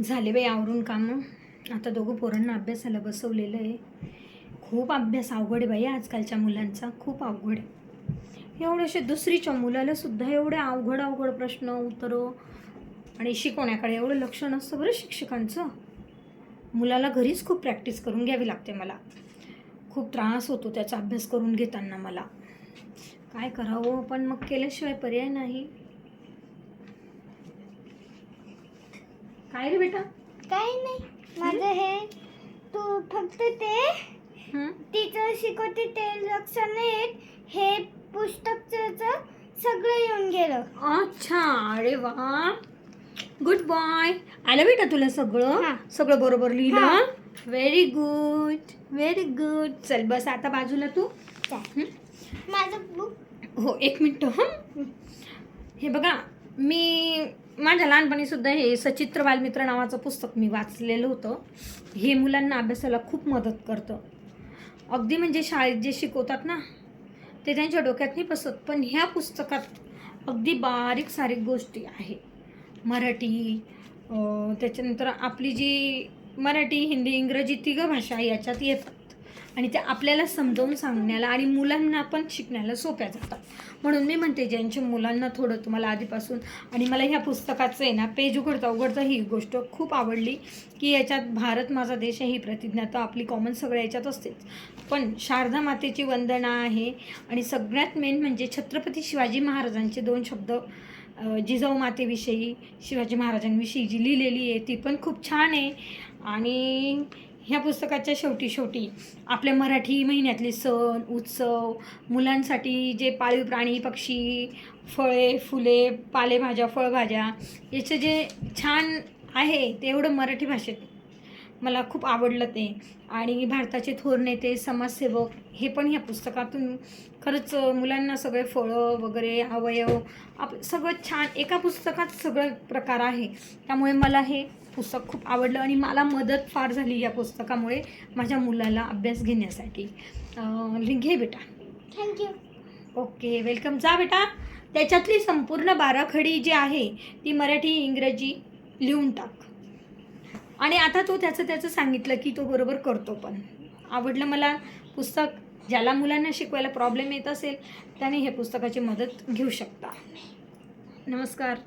झाले बाई आवरून कामं. आता दोघं पोरांना अभ्यासाला बसवलेलं आहे. खूप अभ्यास अवघड आहे बाई आजकालच्या मुलांचा. खूप अवघड आहे. एवढ्याशा दुसरीच्या मुलाला सुद्धा एवढे अवघड अवघड प्रश्न उत्तरं आणि शिकवण्याकडे एवढं लक्ष नसतं बरं शिक्षकांचं. मुलाला घरीच खूप प्रॅक्टिस करून घ्यावी लागते मला. खूप त्रास होतो त्याचा अभ्यास करून घेताना मला. काय करावं पण मग केल्याशिवाय पर्याय नाही. काय रे बेटा? काही नाही. माझं हे तू फक्त ते हं? टीचर शिकवते ते लक्ष नाही. येत. हे पुस्तकचं सगळं येऊन गेलं. अच्छा अरे वा. गुड बॉय आलं बेटा तुला सगळं? हां. सगळं बरोबर. लिहिलं? व्हेरी गुड व्हेरी गुड चल बस आता बाजूला तू. हं? माझं बुक हो एक मिनटं हं. हे बघा मी माझ्या लहानपणीसुद्धा हे सचित्र बालमित्र नावाचं पुस्तक मी वाचलेलं होतं. हे मुलांना अभ्यासाला खूप मदत करतं. अगदी म्हणजे शाळेत जे शिकवतात ना ते त्यांच्या डोक्यात नाही बसत पण ह्या पुस्तकात अगदी बारीक सारीक गोष्टी आहे. मराठी त्याच्यानंतर आपली जी मराठी हिंदी इंग्रजी तिघं भाषा याच्यात येतात. आणि त्या आपल्याला समजावून सांगण्याला आणि मुलांना पण शिकण्याला सोप्या जातात. म्हणून मी म्हणते ज्यांच्या मुलांना थोडं तुम्हाला आधीपासून आणि मला ह्या पुस्तकाचं आहे ना पेज उघडता उघडता ही गोष्ट खूप आवडली की याच्यात भारत माझा देश आहे ही प्रतिज्ञा तर आपली कॉमन सगळ्या याच्यात असतेच. पण शारदा मातेची वंदना आहे आणि सगळ्यात मेन म्हणजे छत्रपती शिवाजी महाराजांचे दोन शब्द जिजाऊ मातेविषयी शिवाजी महाराजांविषयी जी लिहिलेली आहे ती पण खूप छान आहे. आणि ह्या पुस्तकाच्या शेवटी शेवटी आपल्या मराठी महिन्यातले सण उत्सव मुलांसाठी जे पाळीव प्राणी पक्षी फळे फुले पालेभाज्या फळभाज्या याचं जे छान आहे ते एवढं मराठी भाषेत मला खूप आवडलं ते. आणि भारताचे थोर नेते समाजसेवक हे पण ह्या पुस्तकातून खरंच मुलांना सगळे फळं वगैरे अवयव आप सगळं छान एका पुस्तकात सगळं प्रकार आहे. त्यामुळे मला हे पुस्तक खूप आवडलं आणि मला मदत फार झाली या पुस्तकामुळे माझ्या मुलाला अभ्यास घेण्यासाठी. घे बेटा. Thank you okay welcome. जा बेटा. त्याच्यातली संपूर्ण बाराखडी जी आहे ती मराठी इंग्रजी लिहून टाक. आणि आता तो त्याचं त्याचं सांगितलं की तो बरोबर करतो पण. आवडलं मला पुस्तक ज्याला मुलांना शिकवायला प्रॉब्लेम येत असेल त्याने हे पुस्तकाची मदत घेऊ शकता. नमस्कार.